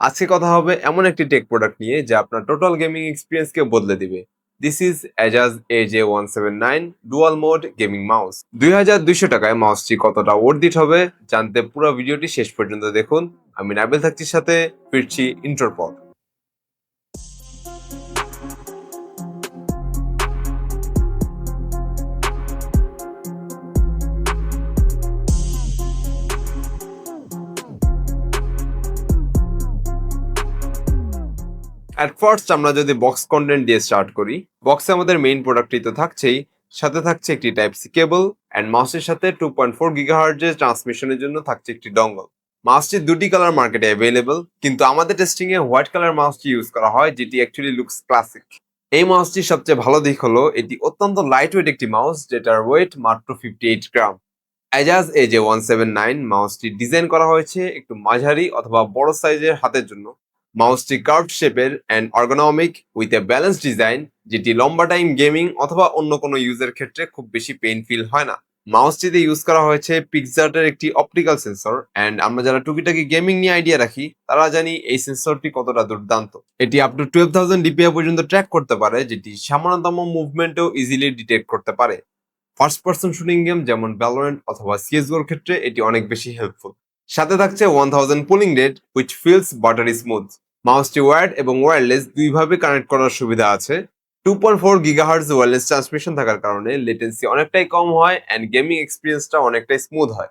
আজকে কথা হবে এমন একটি টেক প্রোডাক্ট নিয়ে যা আপনার টোটাল গেমিং এক্সপিরিয়েন্সকে বদলে দিবে। This is Ajazz AJ one seven nine dual mode gaming mouse দুই হাজার দুইশো টাকায় মাউসটি কতটা ওর্দিট হবে জানতে পুরো ভিডিওটি শেষ পর্যন্ত দেখুন। আমি নাবিল থাকছির সাথে ফিরছি ইন্টার অ্যাট ফার্স্ট আমরা যদি বক্স কন্টেন্ট দিয়ে স্টার্ট করি বক্সে আমাদের মেইন প্রোডাক্টটি তো থাকছেই, সাথে থাকছে একটি টাইপ সি কেবল অ্যান্ড মাউসের সাথে টু পয়েন্ট ফোর গিগাহার্জের ট্রান্সমিশনের জন্য থাকছে একটি ডঙ্গল মাউসটির দুটি কালার মার্কেটে অ্যাভেলেবল কিন্তু আমাদের টেস্টিং এ হোয়াইট কালার মাউসটি ইউজ করা হয়, যেটি অ্যাকচুয়ালি লুকস ক্লাসিক এই মাউসটির সবচেয়ে ভালো দিক হলো, এটি অত্যন্ত লাইট ওয়েট একটি মাউস যেটার ওয়েট মাত্র fifty eight gram Ajazz AJ one seven nine মাউসটি design করা হয়েছে একটু মাঝারি অথবা বড় সাইজের হাতের জন্য। মাউসটি কার্ভ শেপের and ergonomic with a balance design যেটি লম্বা টাইম গেমিং অথবা অন্য কোনো ইউজের ক্ষেত্রে খুব বেশি পেইন ফিল হয় না। মাউসটিতে ইউজ করা হয়েছে পিকজার্টের একটি অপটিক্যাল সেন্সর অ্যান্ড আমরা যারা টুকিটাকি গেমিং নিয়ে আইডিয়া রাখি, তারা জানি এই সেন্সরটি কতটা দুর্দান্ত। এটি up to twelve thousand DPI পর্যন্ত ট্র্যাক করতে পারে, যেটি সামান্যতম মুভমেন্টও ইজিলি ডিটেক্ট করতে পারে। ফার্স্ট পার্সন শুটিং গেম যেমন ভ্যালোরেন্ট অথবা সিএসগোর ক্ষেত্রে এটি অনেক বেশি হেল্পফুল সাথে থাকছে one thousand polling rate which feels buttery smooth মাউসটি wired এবং ওয়্যারলেস দুইভাবে কানেক্ট করার সুবিধা আছে। Two point four gigahertz wireless transmission থাকার কারণে লেটেন্সি অনেকটাই কম হয় অ্যান্ড গেমিং এক্সপিরিয়েন্সটা অনেকটাই স্মুথ হয়।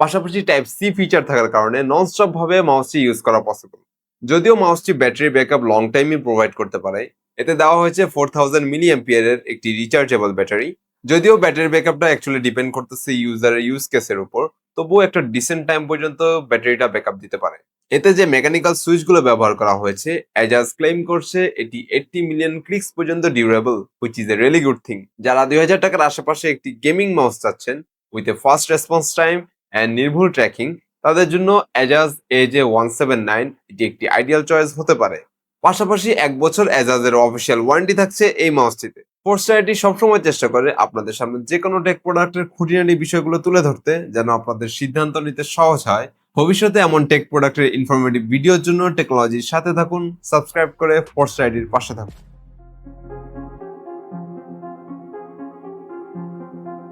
পাশাপাশি টাইপ সি ফিচার থাকার কারণে ননস্টপ ভাবে মাউসটি ইউজ করা পসিবল যদিও মাউসটি ব্যাটারি ব্যাকআপ লং টাইমই প্রোভাইড করতে পারে, এতে দেওয়া হয়েছে ফোর থাউজেন্ড মিলি এর একটি রিচার্জেবল ব্যাটারি যদিও ব্যাটারি ব্যাকআপটা অ্যাকচুয়ালি ডিপেন্ড করতেছে ইউজারের ইউজ কেসের উপর, তবুও একটা ডিসেন্ট টাইম পর্যন্ত ব্যাটারিটা ব্যাকআপ দিতে পারে। এতে যে মেকানিক্যাল সুইচগুলো ব্যবহার করা হয়েছে অ্যাজাজ ক্লেম করছে এটি এইটটি মিলিয়ন ক্লিক্স পর্যন্ত durable which is a really good thing যারা দুই হাজার টাকার আশেপাশে একটি গেমিং মাউস চাচ্ছেন with a fast response time and নির্ভুল ট্র্যাকিং তাদের জন্য অ্যাজাজ এজে ওয়ান সেভেন নাইন এটি একটি আইডিয়াল চয়েস হতে পারে। পাশাপাশি এক বছর অ্যাজাজের অফিসিয়াল ওয়ারেন্টি থাকছে এই মাউসটিতে ফোর্সটাইটি সবসময় চেষ্টা করে আপনাদের সামনে যে কোনো টেক প্রোডাক্টের খুঁটিনাটি বিষয়গুলো তুলে ধরতে, যেন আপনাদের সিদ্ধান্ত নিতে সহজ হয়। ভবিষ্যতে এমন টেক প্রোডাক্টের ইনফরমেটিভ ভিডিওর জন্য টেকনোলজির সাথে থাকুন সাবস্ক্রাইব করে ফোর্স আইডির পাশে থাকুন।